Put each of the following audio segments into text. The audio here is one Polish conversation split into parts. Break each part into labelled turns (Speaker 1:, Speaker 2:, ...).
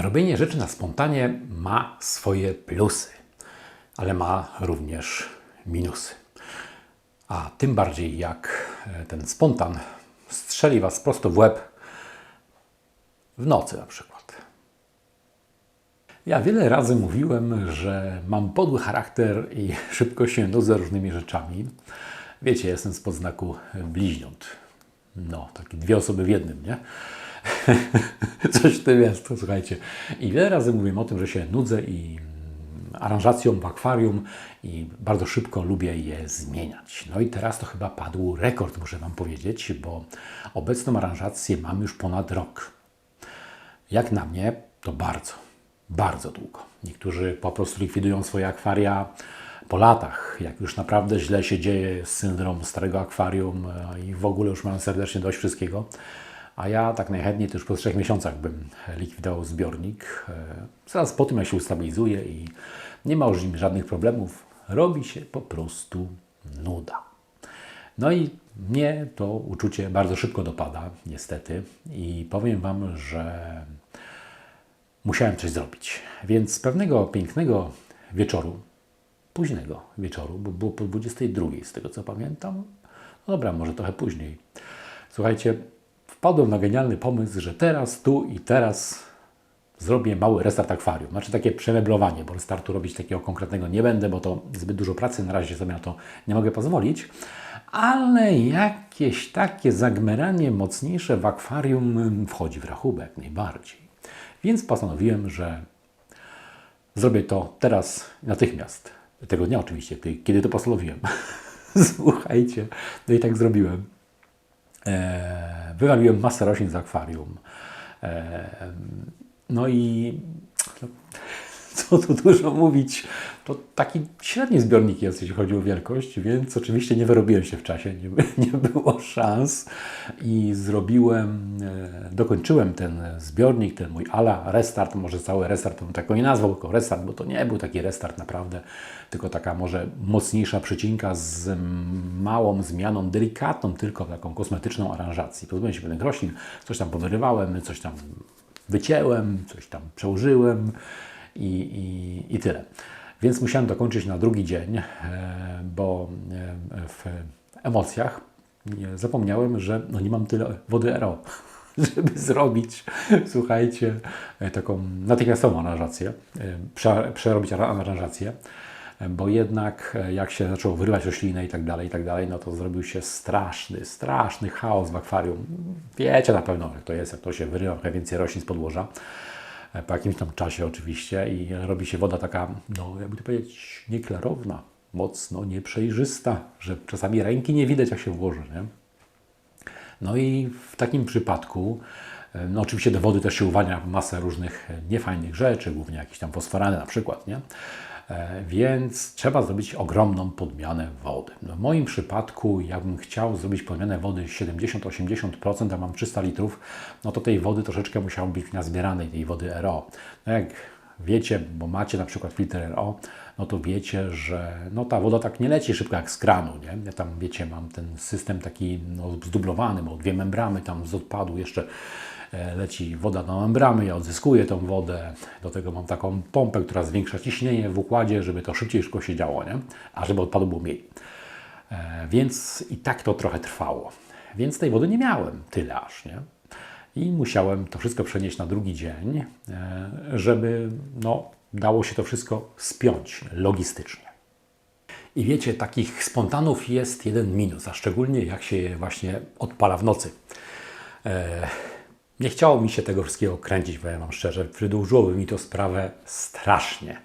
Speaker 1: Robienie rzeczy na spontanie ma swoje plusy, ale ma również minusy. A tym bardziej jak e, ten spontan strzeli Was prosto w łeb w nocy na przykład. Ja wiele razy mówiłem, że mam podły charakter i szybko się nudzę różnymi rzeczami. Wiecie, jestem z podznaku bliźniąt. No, takie dwie osoby w jednym, nie? Coś w tym jest, słuchajcie. I wiele razy mówiłem o tym, że się nudzę i aranżacją w akwarium i bardzo szybko lubię je zmieniać. No i teraz to chyba padł rekord, muszę Wam powiedzieć, bo obecną aranżację mam już ponad rok. Jak na mnie, to bardzo, bardzo długo. Niektórzy po prostu likwidują swoje akwaria po latach, jak już naprawdę źle się dzieje syndrom starego akwarium e, i w ogóle już mam serdecznie dość wszystkiego. A ja tak najchętniej już po trzech miesiącach bym likwidował zbiornik. E, Zaraz po tym, jak się ustabilizuje i nie ma już żadnych problemów, robi się po prostu nuda. No i mnie to uczucie bardzo szybko dopada, niestety. I powiem Wam, że musiałem coś zrobić. Więc pewnego pięknego wieczoru, późnego wieczoru, bo było po 22 z tego co pamiętam. No dobra, może trochę później. Słuchajcie, wpadłem na genialny pomysł, że teraz, tu i teraz zrobię mały restart akwarium. Znaczy takie przemeblowanie, bo restartu robić takiego konkretnego nie będę, bo to zbyt dużo pracy, na razie sobie na to nie mogę pozwolić. Ale jakieś takie zagmeranie mocniejsze w akwarium wchodzi w rachubę jak najbardziej. Więc postanowiłem, że zrobię to teraz, natychmiast. Tego dnia oczywiście, kiedy to postanowiłem. Słuchajcie, no i tak zrobiłem. E, wywaliłem masę roślin z akwarium. E, no i co tu dużo mówić, to taki średni zbiornik jest, jeśli chodzi o wielkość, więc oczywiście nie wyrobiłem się w czasie, nie, nie było szans. I zrobiłem, e, dokończyłem ten zbiornik, ten mój ala restart, może cały restart bym tak go nie nazwał, tylko restart, bo to nie był taki restart naprawdę, tylko taka może mocniejsza przycinka z małą zmianą, delikatną tylko taką kosmetyczną aranżacji. Pozbyłem się pewnych roślin, coś tam powyrywałem, coś tam wycięłem, coś tam przełożyłem i, i, i tyle. Więc musiałem dokończyć na drugi dzień, e, bo e, w emocjach zapomniałem, że no nie mam tyle wody RO, żeby zrobić, słuchajcie, e, taką natychmiastową aranżację, przerobić aranżację, bo jednak jak się zaczęło wyrywać rośliny i tak dalej, i tak dalej, no to zrobił się straszny, straszny chaos w akwarium. Wiecie na pewno, jak to jest, jak to się wyrywa więcej roślin z podłoża po jakimś tam czasie oczywiście i robi się woda taka, no jakby to powiedzieć, nieklarowna, mocno nieprzejrzysta, że czasami ręki nie widać jak się włoży, nie? No i w takim przypadku, no oczywiście do wody też się uwalnia masę różnych niefajnych rzeczy, głównie jakieś tam fosforany na przykład, nie? E, więc trzeba zrobić ogromną podmianę wody. W moim przypadku, jakbym chciał zrobić podmianę wody 70-80%, a mam 300 litrów, no to tej wody troszeczkę musiało być nazbieranej, tej wody RO. No jak wiecie, bo macie na przykład filtr RO, no to wiecie, że no ta woda tak nie leci szybko jak z kranu, nie? Ja tam, wiecie, mam ten system taki no, zdublowany, bo dwie membrany tam z odpadu jeszcze leci woda na membramy, ja odzyskuję tą wodę, do tego mam taką pompę, która zwiększa ciśnienie w układzie, żeby to szybciej szybko się działo, nie? a żeby odpadu było mniej. E, więc i tak to trochę trwało. Więc tej wody nie miałem tyle aż, nie? I musiałem to wszystko przenieść na drugi dzień, e, żeby no, dało się to wszystko spiąć logistycznie. I wiecie, takich spontanów jest jeden minus, a szczególnie jak się właśnie odpala w nocy. Nie chciało mi się tego wszystkiego kręcić, powiem Wam szczerze. Wydłużyłoby mi to sprawę strasznie.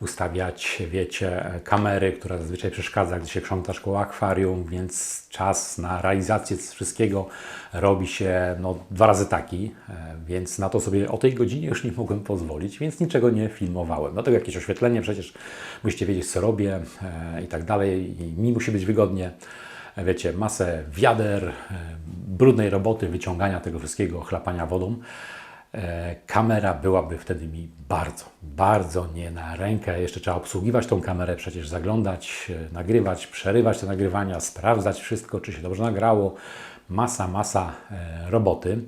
Speaker 1: Ustawiać, wiecie, kamery, która zazwyczaj przeszkadza, gdy się krząta szkoła akwarium, więc czas na realizację wszystkiego robi się no, dwa razy taki, e, więc na to sobie o tej godzinie już nie mogłem pozwolić, więc niczego nie filmowałem. Do tego jakieś oświetlenie, przecież musicie wiedzieć, co robię e, i tak dalej. I mi musi być wygodnie wiecie, masę wiader, e, brudnej roboty, wyciągania tego wszystkiego, chlapania wodą. E, kamera byłaby wtedy mi bardzo, bardzo nie na rękę. Jeszcze trzeba obsługiwać tą kamerę, przecież zaglądać, e, nagrywać, przerywać te nagrywania, sprawdzać wszystko, czy się dobrze nagrało. Masa, masa roboty.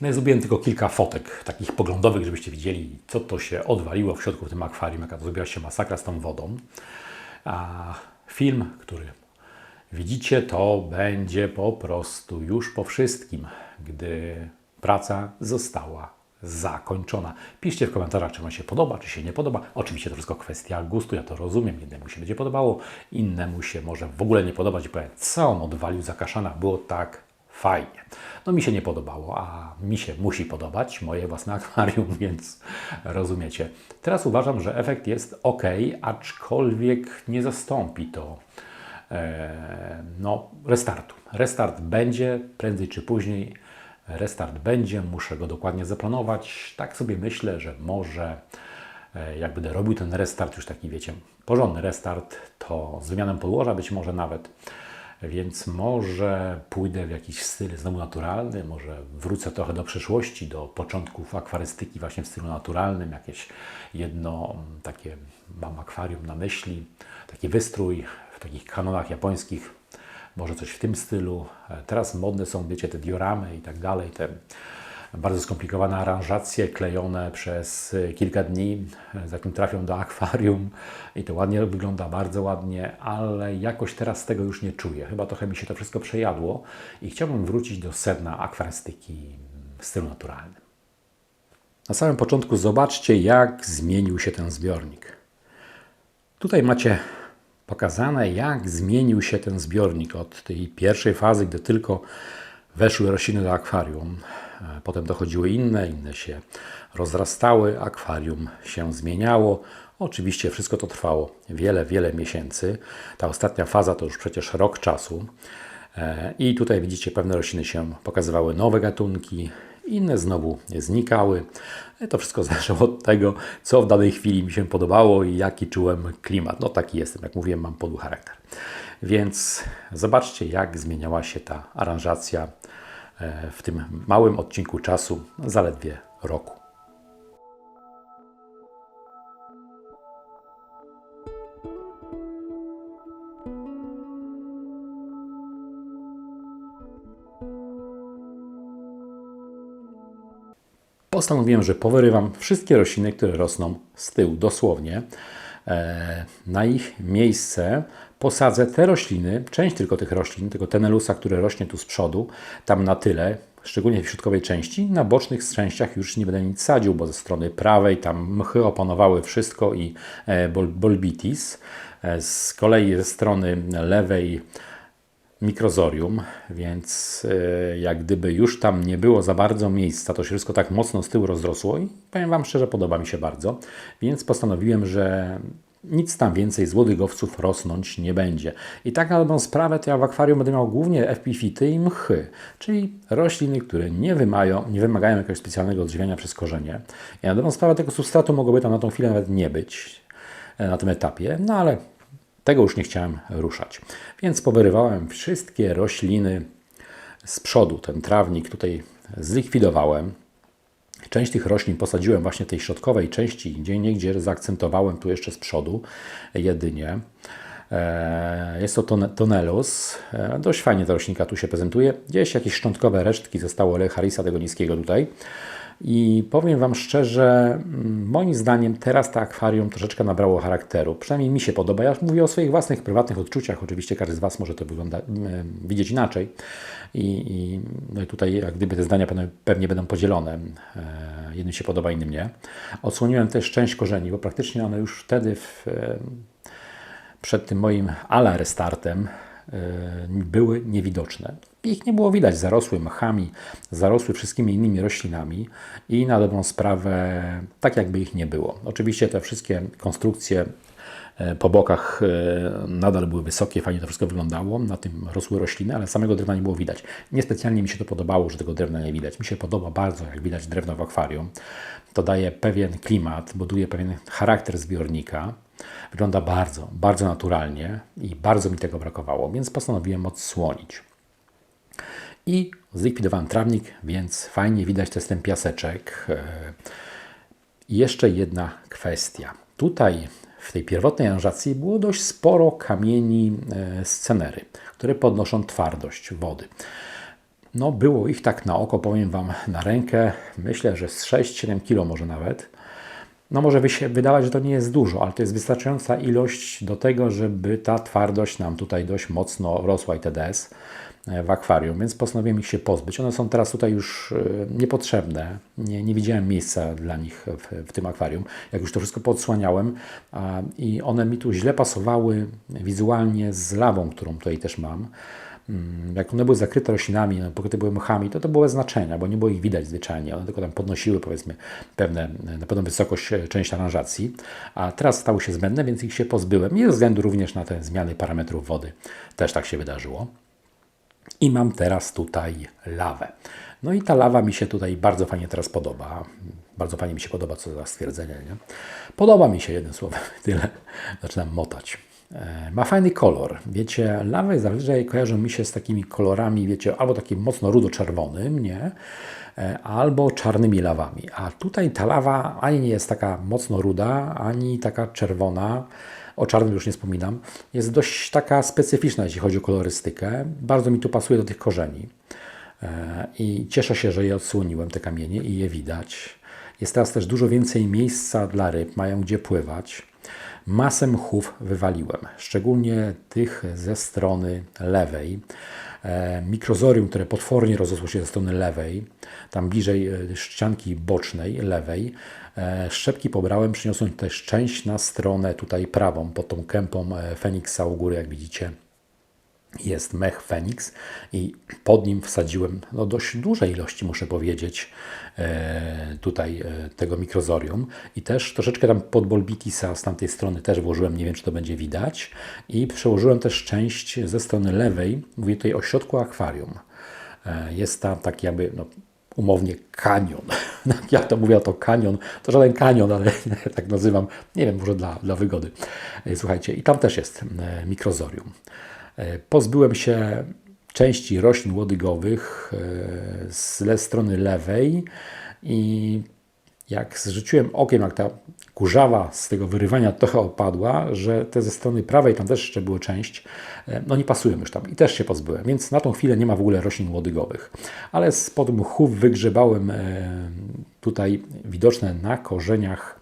Speaker 1: No ja zrobiłem tylko kilka fotek takich poglądowych, żebyście widzieli, co to się odwaliło w środku w tym akwarium, jaka to zrobiła się masakra z tą wodą. A film, który widzicie, to będzie po prostu już po wszystkim, gdy praca została zakończona. Piszcie w komentarzach, czy Wam się podoba, czy się nie podoba. Oczywiście to wszystko kwestia gustu, ja to rozumiem. Jednemu się będzie podobało, innemu się może w ogóle nie podobać i powie, co on odwalił za kaszana, było tak fajnie. No mi się nie podobało, a mi się musi podobać, moje własne akwarium, więc rozumiecie. Teraz uważam, że efekt jest ok, aczkolwiek nie zastąpi to no, restartu. Restart będzie prędzej czy później. Restart będzie, muszę go dokładnie zaplanować. Tak sobie myślę, że może e, jak będę robił ten restart, już taki wiecie, porządny restart, to z wymianą podłoża być może nawet więc może pójdę w jakiś styl znowu naturalny, może wrócę trochę do przeszłości, do początków akwarystyki właśnie w stylu naturalnym, jakieś jedno takie mam akwarium na myśli, taki wystrój takich kanonach japońskich, może coś w tym stylu. E, teraz modne są, wiecie, te dioramy i tak dalej, te bardzo skomplikowane aranżacje klejone przez e, kilka dni, e, zanim trafią do akwarium i to ładnie wygląda, bardzo ładnie, ale jakoś teraz tego już nie czuję. Chyba trochę mi się to wszystko przejadło i chciałbym wrócić do sedna akwarystyki w stylu naturalnym. Na samym początku zobaczcie, jak zmienił się ten zbiornik. Tutaj macie pokazane, jak zmienił się ten zbiornik od tej pierwszej fazy, gdy tylko weszły rośliny do akwarium. E, potem dochodziły inne, inne się rozrastały, akwarium się zmieniało. Oczywiście wszystko to trwało wiele, wiele miesięcy. Ta ostatnia faza to już przecież rok czasu. E, I tutaj widzicie, pewne rośliny się pokazywały, nowe gatunki, inne znowu znikały. E, to wszystko zależało od tego, co w danej chwili mi się podobało i jaki czułem klimat. No taki jestem, jak mówiłem, mam podły charakter. Więc zobaczcie, jak zmieniała się ta aranżacja E, w tym małym odcinku czasu, zaledwie roku. Postanowiłem, że powyrywam wszystkie rośliny, które rosną z tyłu, dosłownie. E, na ich miejsce posadzę te rośliny, część tylko tych roślin, tego tenelusa, które rośnie tu z przodu, tam na tyle, szczególnie w środkowej części. Na bocznych częściach już nie będę nic sadził, bo ze strony prawej tam mchy opanowały wszystko i e, bolbitis. E, z kolei ze strony lewej mikrozorium, więc jak gdyby już tam nie było za bardzo miejsca, to się wszystko tak mocno z tyłu rozrosło i powiem Wam szczerze, podoba mi się bardzo, więc postanowiłem, że nic tam więcej z łodygowców rosnąć nie będzie. I tak na dobrą sprawę to ja w akwarium będę miał głównie epifity i mchy, czyli rośliny, które nie, wymają, nie wymagają jakiegoś specjalnego odżywiania przez korzenie. I na dobrą sprawę tego substratu mogłoby tam na tą chwilę nawet nie być e, na tym etapie, no ale tego już nie chciałem ruszać. Więc powyrywałem wszystkie rośliny z przodu. Ten trawnik tutaj zlikwidowałem. Część tych roślin posadziłem właśnie tej środkowej części, gdzie niegdzie zaakcentowałem tu jeszcze z przodu jedynie. E, jest to tonelus. E, dość fajnie ta roślinka tu się prezentuje. Gdzieś jakieś szczątkowe resztki zostało Harisa tego niskiego tutaj. I powiem Wam szczerze, mm, moim zdaniem teraz to akwarium troszeczkę nabrało charakteru. Przynajmniej mi się podoba. Ja mówię o swoich własnych, prywatnych odczuciach. Oczywiście każdy z Was może to wygląda, widzieć inaczej. I, i, no tutaj jak gdyby te zdania pewnie, pewnie będą podzielone. E, jednym się podoba, innym nie. Odsłoniłem też część korzeni, bo praktycznie one już wtedy w, przed tym moim ala restartem były niewidoczne. Ich nie było widać, zarosły machami, zarosły wszystkimi innymi roślinami i na dobrą sprawę tak jakby ich nie było. Oczywiście te wszystkie konstrukcje e, po bokach e, nadal były wysokie, fajnie to wszystko wyglądało, na tym rosły rośliny, ale samego drewna nie było widać. Niespecjalnie mi się to podobało, że tego drewna nie widać. Mi się podoba bardzo, jak widać drewno w akwarium. To daje pewien klimat, buduje pewien charakter zbiornika. Wygląda bardzo, bardzo naturalnie i bardzo mi tego brakowało, więc postanowiłem odsłonić. I zlikwidowałem trawnik, więc fajnie widać też ten piaseczek. E, jeszcze jedna kwestia. Tutaj w tej pierwotnej aranżacji było dość sporo kamieni e, scenery, które podnoszą twardość wody. No było ich tak na oko, powiem Wam, na rękę, myślę, że z 6-7 kg może nawet. No może się wydawać, że to nie jest dużo, ale to jest wystarczająca ilość do tego, żeby ta twardość nam tutaj dość mocno rosła i TDS w akwarium, więc postanowiłem ich się pozbyć. One są teraz tutaj już e, niepotrzebne. Nie, nie widziałem miejsca dla nich w, w tym akwarium. Jak już to wszystko podsłaniałem a, i one mi tu źle pasowały wizualnie z lawą, którą tutaj też mam. Mm, jak one były zakryte roślinami, no, pokryte były mchami, to to było znaczenia, bo nie było ich widać zwyczajnie. One tylko tam podnosiły powiedzmy pewne, na pewną wysokość e, część aranżacji, a teraz stały się zbędne, więc ich się pozbyłem. I ze względu również na te zmiany parametrów wody też tak się wydarzyło. I mam teraz tutaj lawę. No i ta lawa mi się tutaj bardzo fajnie teraz podoba. Bardzo fajnie mi się podoba, co za stwierdzenie. Nie? Podoba mi się jednym słowem, tyle. Zaczynam motać. E, ma fajny kolor. Wiecie, lawy zazwyczaj kojarzą mi się z takimi kolorami, wiecie, albo takim mocno rudo-czerwonym, nie? E, albo czarnymi lawami. A tutaj ta lawa ani nie jest taka mocno ruda, ani taka czerwona. O czarnym już nie wspominam. Jest dość taka specyficzna, jeśli chodzi o kolorystykę. Bardzo mi tu pasuje do tych korzeni. E, I cieszę się, że je odsłoniłem, te kamienie, i je widać. Jest teraz też dużo więcej miejsca dla ryb, mają gdzie pływać. Masę mchów wywaliłem, szczególnie tych ze strony lewej. E, mikrozorium, które potwornie rozrosło się ze strony lewej, tam bliżej e, ścianki bocznej, lewej. E, szczepki pobrałem, przyniosłem też część na stronę tutaj prawą, pod tą kępą Feniksa u góry, jak widzicie jest mech Phoenix i pod nim wsadziłem no, dość duże ilości, muszę powiedzieć, e, tutaj e, tego mikrozorium i też troszeczkę tam pod Bolbitisa z tamtej strony też włożyłem, nie wiem czy to będzie widać i przełożyłem też część ze strony lewej, mówię tutaj o środku akwarium. E, jest tam taki jakby, no, umownie kanion. Ja to mówię, to kanion, to żaden kanion, ale tak nazywam, nie wiem, może dla, dla wygody. Słuchajcie, i tam też jest mikrozorium. E, pozbyłem się części roślin łodygowych e, z strony lewej i jak zrzuciłem okiem, jak ta kurzawa z tego wyrywania trochę opadła, że te ze strony prawej, tam też jeszcze była część, e, no nie pasują już tam i też się pozbyłem, więc na tą chwilę nie ma w ogóle roślin łodygowych. Ale spod mchów wygrzebałem tutaj widoczne na korzeniach E,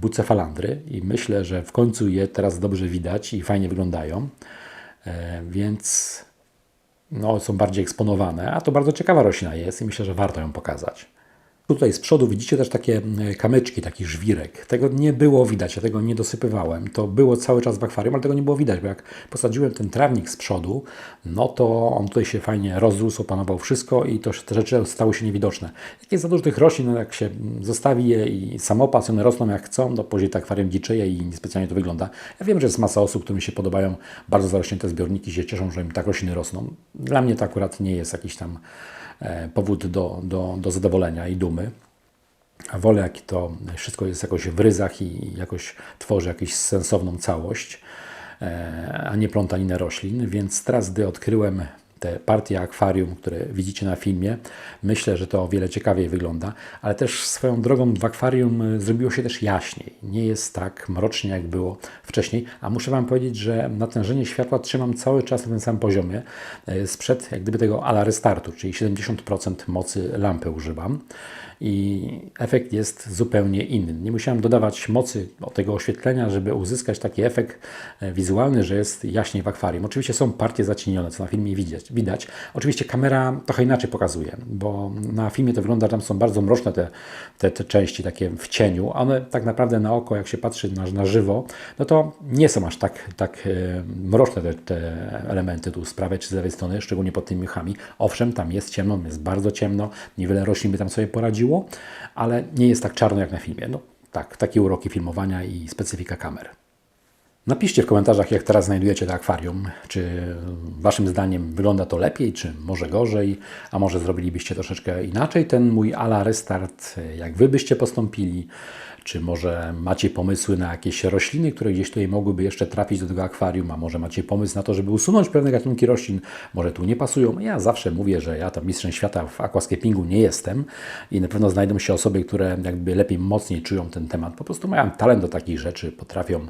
Speaker 1: bucefalandry i myślę, że w końcu je teraz dobrze widać i fajnie wyglądają, e, więc no, są bardziej eksponowane, a to bardzo ciekawa roślina jest i myślę, że warto ją pokazać. Tutaj z przodu widzicie też takie e, kamyczki, taki żwirek. Tego nie było widać, ja tego nie dosypywałem. To było cały czas w akwarium, ale tego nie było widać, bo jak posadziłem ten trawnik z przodu, no to on tutaj się fajnie rozrósł, opanował wszystko i to, te rzeczy stały się niewidoczne. Jak jest za dużo tych roślin, no jak się zostawi je i samopas, one rosną jak chcą, to później to akwarium dziczeje i niespecjalnie to wygląda. Ja wiem, że jest masa osób, którym się podobają bardzo zarośnięte zbiorniki, się cieszą, że im tak rośliny rosną. Dla mnie to akurat nie jest jakiś tam powód do, do, do zadowolenia i dumy. A wolę, jak to wszystko jest jakoś w ryzach i jakoś tworzy jakąś sensowną całość, e, a nie plątaninę roślin. Więc teraz, gdy odkryłem te partie akwarium, które widzicie na filmie. Myślę, że to o wiele ciekawiej wygląda, ale też swoją drogą w akwarium y, zrobiło się też jaśniej. Nie jest tak mrocznie, jak było wcześniej, a muszę Wam powiedzieć, że natężenie światła trzymam cały czas na tym samym poziomie. Y, sprzed jak gdyby tego ala restartu, czyli 70% mocy lampy używam i efekt jest zupełnie inny. Nie musiałem dodawać mocy do tego oświetlenia, żeby uzyskać taki efekt e, wizualny, że jest jaśniej w akwarium. Oczywiście są partie zacienione, co na filmie widać. widać. Oczywiście kamera trochę inaczej pokazuje, bo na filmie to wygląda, tam są bardzo mroczne te, te, te części takie w cieniu. One tak naprawdę na oko, jak się patrzy na, na żywo, no to nie są aż tak, tak e, mroczne te, te elementy tu z prawej czy z lewej strony, szczególnie pod tymi mchami. Owszem, tam jest ciemno, jest bardzo ciemno, niewiele roślin by tam sobie poradziło, ale nie jest tak czarno jak na filmie. No tak, takie uroki filmowania i specyfika kamer. Napiszcie w komentarzach, jak teraz znajdujecie to akwarium. Czy Waszym zdaniem wygląda to lepiej, czy może gorzej, a może zrobilibyście troszeczkę inaczej ten mój ala restart, jak Wy byście postąpili. Czy może macie pomysły na jakieś rośliny, które gdzieś tutaj mogłyby jeszcze trafić do tego akwarium, a może macie pomysł na to, żeby usunąć pewne gatunki roślin, może tu nie pasują. Ja zawsze mówię, że ja tam mistrzem świata w aquascapingu nie jestem i na pewno znajdą się osoby, które jakby lepiej, mocniej czują ten temat. Po prostu mają talent do takich rzeczy, potrafią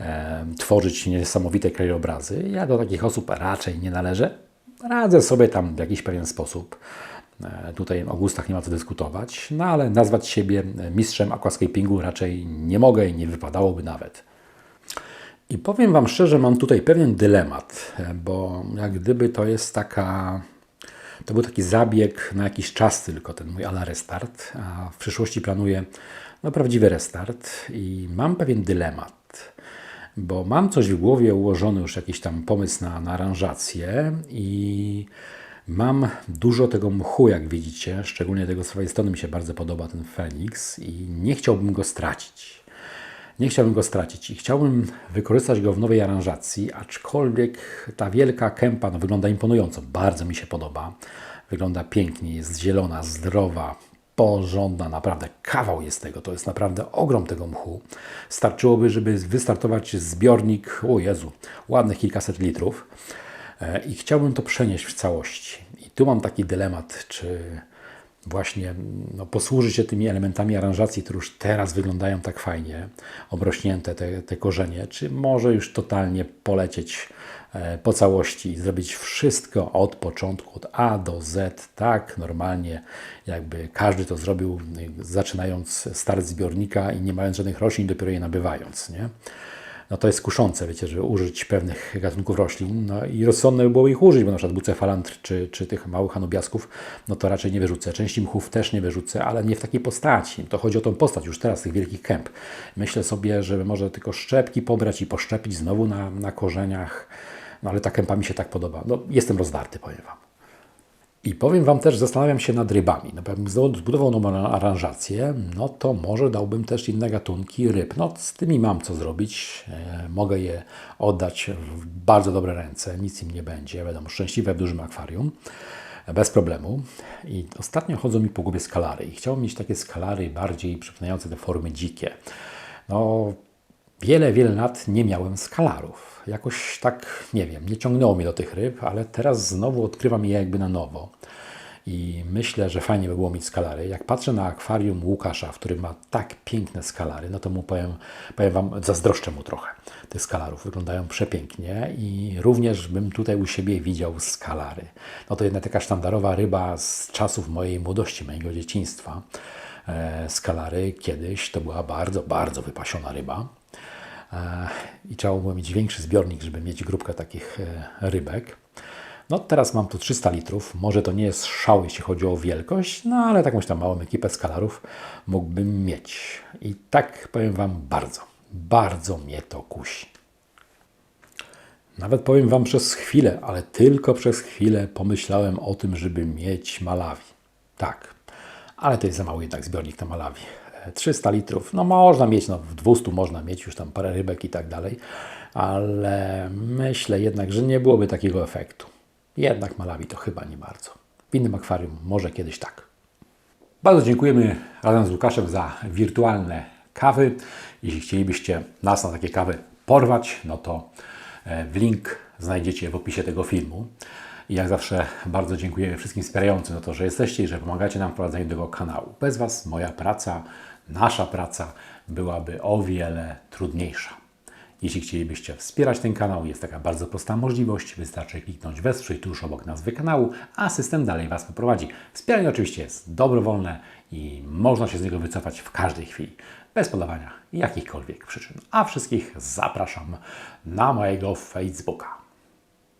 Speaker 1: e, tworzyć niesamowite krajobrazy. Ja do takich osób raczej nie należę radzę sobie tam w jakiś pewien sposób. E, Tutaj o gustach nie ma co dyskutować, no ale nazwać siebie mistrzem aquascapingu raczej nie mogę i nie wypadałoby nawet. I powiem Wam szczerze, mam tutaj pewien dylemat, e, bo jak gdyby to jest taka. To był taki zabieg na jakiś czas tylko, ten mój ala restart, a w przyszłości planuję no, prawdziwy restart i mam pewien dylemat, bo mam coś w głowie ułożony już jakiś tam pomysł na, na aranżację i mam dużo tego mchu, jak widzicie, szczególnie tego z prawej strony mi się bardzo podoba ten Fenix i nie chciałbym go stracić. Nie chciałbym go stracić i chciałbym wykorzystać go w nowej aranżacji, aczkolwiek ta wielka kępa no, wygląda imponująco, bardzo mi się podoba. Wygląda pięknie, jest zielona, zdrowa, porządna, naprawdę kawał jest tego, to jest naprawdę ogrom tego mchu. Starczyłoby, żeby wystartować zbiornik, o Jezu, ładnych kilkaset litrów i chciałbym to przenieść w całości. I tu mam taki dylemat, czy właśnie no, posłużyć się tymi elementami aranżacji, które już teraz wyglądają tak fajnie, obrośnięte te, te korzenie, czy może już totalnie polecieć e, po całości i zrobić wszystko od początku, od A do Z, tak normalnie, jakby każdy to zrobił, zaczynając start zbiornika i nie mając żadnych roślin, dopiero je nabywając, nie? No to jest kuszące, wiecie, żeby użyć pewnych gatunków roślin. No i rozsądne by było ich użyć, bo na przykład bucefalantr czy, czy tych małych anubiasków, no to raczej nie wyrzucę. Części mchów też nie wyrzucę, ale nie w takiej postaci. To chodzi o tą postać już teraz, tych wielkich kęp. Myślę sobie, żeby może tylko szczepki pobrać i poszczepić znowu na, na korzeniach, no ale ta kępa mi się tak podoba. No jestem rozdarty, powiem Wam. I powiem Wam też, zastanawiam się nad rybami. No, jakbym zbudował nową aranżację, no to może dałbym też inne gatunki ryb. No z tymi mam co zrobić. E, mogę je oddać w bardzo dobre ręce, nic im nie będzie. Będą szczęśliwe w dużym akwarium. Bez problemu. I ostatnio chodzą mi po głowie skalary. I chciałbym mieć takie skalary bardziej przypominające te formy dzikie. No, Wiele, wiele lat nie miałem skalarów. Jakoś tak, nie wiem, nie ciągnęło mnie do tych ryb, ale teraz znowu odkrywam je jakby na nowo. I myślę, że fajnie by było mieć skalary. Jak patrzę na akwarium Łukasza, w którym ma tak piękne skalary, no to mu powiem, powiem Wam, zazdroszczę mu trochę tych skalarów. Wyglądają przepięknie i również bym tutaj u siebie widział skalary. No to jedna taka sztandarowa ryba z czasów mojej młodości, mojego dzieciństwa. E, skalary kiedyś to była bardzo, bardzo wypasiona ryba. E, i trzeba było mieć większy zbiornik, żeby mieć grupkę takich e, rybek. No teraz mam tu 300 litrów, może to nie jest szał, jeśli chodzi o wielkość, no ale takąś tam małą ekipę skalarów mógłbym mieć. I tak powiem Wam bardzo, bardzo mnie to kusi. Nawet powiem Wam przez chwilę, ale tylko przez chwilę pomyślałem o tym, żeby mieć Malawi. Tak, ale to jest za mały jednak zbiornik na Malawi. 300 litrów, no można mieć, no w 200 można mieć już tam parę rybek i tak dalej, ale myślę jednak, że nie byłoby takiego efektu. Jednak Malawi to chyba nie bardzo. W innym akwarium może kiedyś tak. Bardzo dziękujemy razem z Łukaszem za wirtualne kawy. Jeśli chcielibyście nas na takie kawy porwać, no to e, w link znajdziecie w opisie tego filmu. I jak zawsze bardzo dziękujemy wszystkim wspierającym za to, że jesteście i że pomagacie nam w prowadzeniu tego kanału. Bez Was moja praca, nasza praca byłaby o wiele trudniejsza. Jeśli chcielibyście wspierać ten kanał, jest taka bardzo prosta możliwość. Wystarczy kliknąć wesprzyj tuż obok nazwy kanału, a system dalej Was poprowadzi. Wspieranie oczywiście jest dobrowolne i można się z niego wycofać w każdej chwili, bez podawania jakichkolwiek przyczyn. A wszystkich zapraszam na mojego Facebooka.